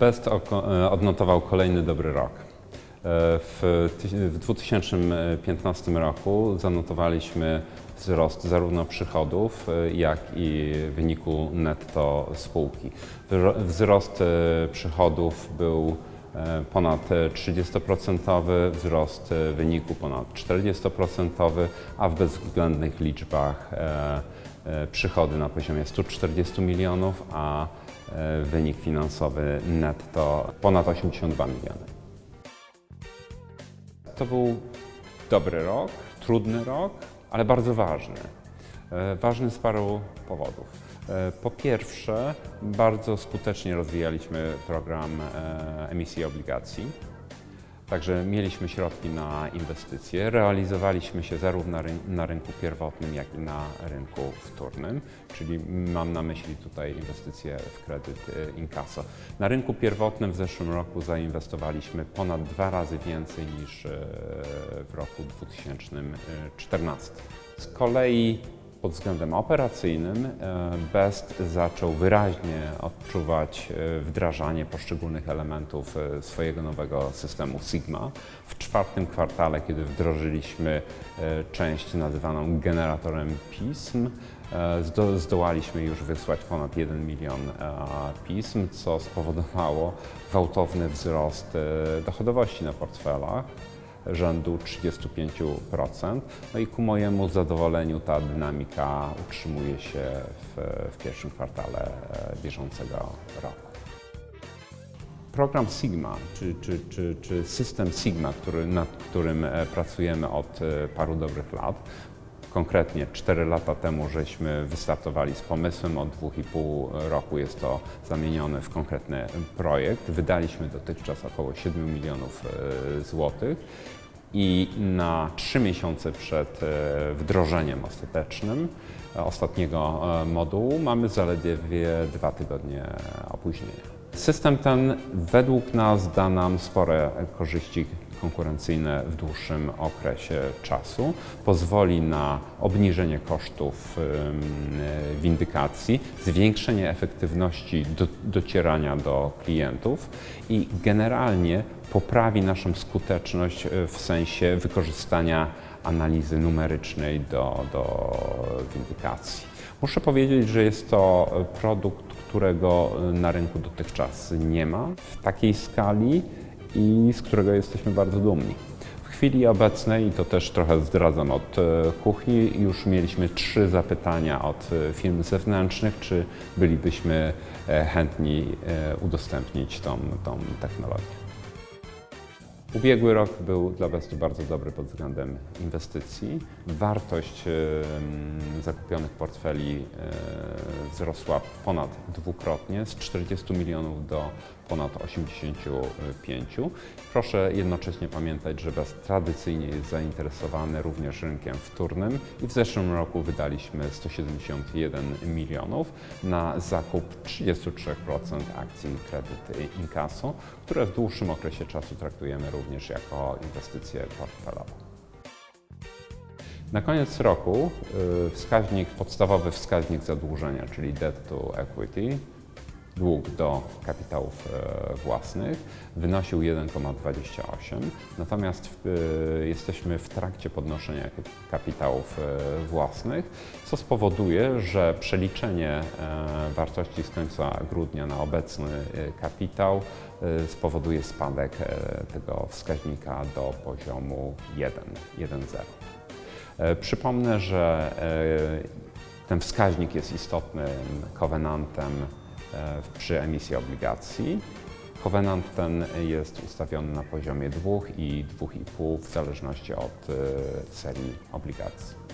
Best e, odnotował kolejny dobry rok. E, W, tyś- w 2015 roku zanotowaliśmy wzrost zarówno przychodów, e, jak i wyniku netto spółki. Wzrost przychodów był ponad e, 30%, wzrost wyniku ponad 40%, a w bezwzględnych liczbach przychody na poziomie 140 milionów, a e, wynik finansowy netto ponad 82 miliony. To był dobry rok, trudny rok, ale bardzo ważny. E, Ważny z paru powodów. E, Po pierwsze, bardzo skutecznie rozwijaliśmy program e, emisji obligacji. Także mieliśmy środki na inwestycje, realizowaliśmy się zarówno na, ryn- na rynku pierwotnym, jak i na rynku wtórnym, czyli mam na myśli tutaj inwestycje w kredyt e, inkasso. Na rynku pierwotnym w zeszłym roku zainwestowaliśmy ponad dwa razy więcej niż e, w roku 2014. Z kolei pod względem operacyjnym e, BEST zaczął wyraźnie odczuwać e, wdrażanie poszczególnych elementów e, swojego nowego systemu Sigma. W czwartym kwartale, kiedy wdrożyliśmy część nazywaną generatorem pism, zdo, zdołaliśmy już wysłać ponad 1 milion pism, co spowodowało gwałtowny wzrost dochodowości na portfelach rzędu 35%. No i ku mojemu zadowoleniu ta dynamika utrzymuje się w, w pierwszym kwartale e, bieżącego roku. Program Sigma, czy, czy, czy, czy system Sigma, który, nad którym e, pracujemy od e, paru dobrych lat, Konkretnie 4 lata temu żeśmy wystartowali z pomysłem, od 2,5 roku jest to zamienione w konkretny projekt. Wydaliśmy dotychczas około 7 milionów e, złotych i na 3 miesiące przed e, wdrożeniem ostatecznym e, ostatniego modułu mamy zaledwie dwa tygodnie opóźnienia. System ten według nas da nam spore korzyści konkurencyjne w dłuższym okresie czasu, pozwoli na obniżenie kosztów windykacji, zwiększenie efektywności do, docierania do klientów i generalnie poprawi naszą skuteczność y, w sensie wykorzystania analizy numerycznej do, do windykacji. Muszę powiedzieć, że jest to produkt, którego y, na rynku dotychczas nie ma w takiej skali i z którego jesteśmy bardzo dumni. W chwili obecnej, i to też trochę zdradzam od e, kuchni, już mieliśmy trzy zapytania od e, firm zewnętrznych, czy bylibyśmy e, chętni e, udostępnić tą, tą technologię. Ubiegły rok był dla Bestu bardzo dobry pod względem inwestycji. Wartość zakupionych portfeli e, wzrosła ponad dwukrotnie z 40 milionów do ponad 85. Proszę jednocześnie pamiętać, że Best tradycyjnie jest zainteresowany również rynkiem wtórnym i w zeszłym roku wydaliśmy 171 milionów na zakup 33% akcji kredyt inkasso, które w dłuższym okresie czasu traktujemy również jako inwestycje portfelowe. Na koniec roku y, wskaźnik, podstawowy wskaźnik zadłużenia, czyli debt to equity, dług do kapitałów e, własnych, wynosił 1,28, natomiast y, jesteśmy w trakcie podnoszenia kap- kapitałów e, własnych, co spowoduje, że przeliczenie e, wartości z końca grudnia na obecny e, kapitał e, spowoduje spadek e, tego wskaźnika do poziomu 1, 1,0. E, Przypomnę, że e, ten wskaźnik jest istotnym kowenantem e, przy emisji obligacji. Kowenant ten jest ustawiony na poziomie 2 i 2,5 w zależności od e, serii obligacji.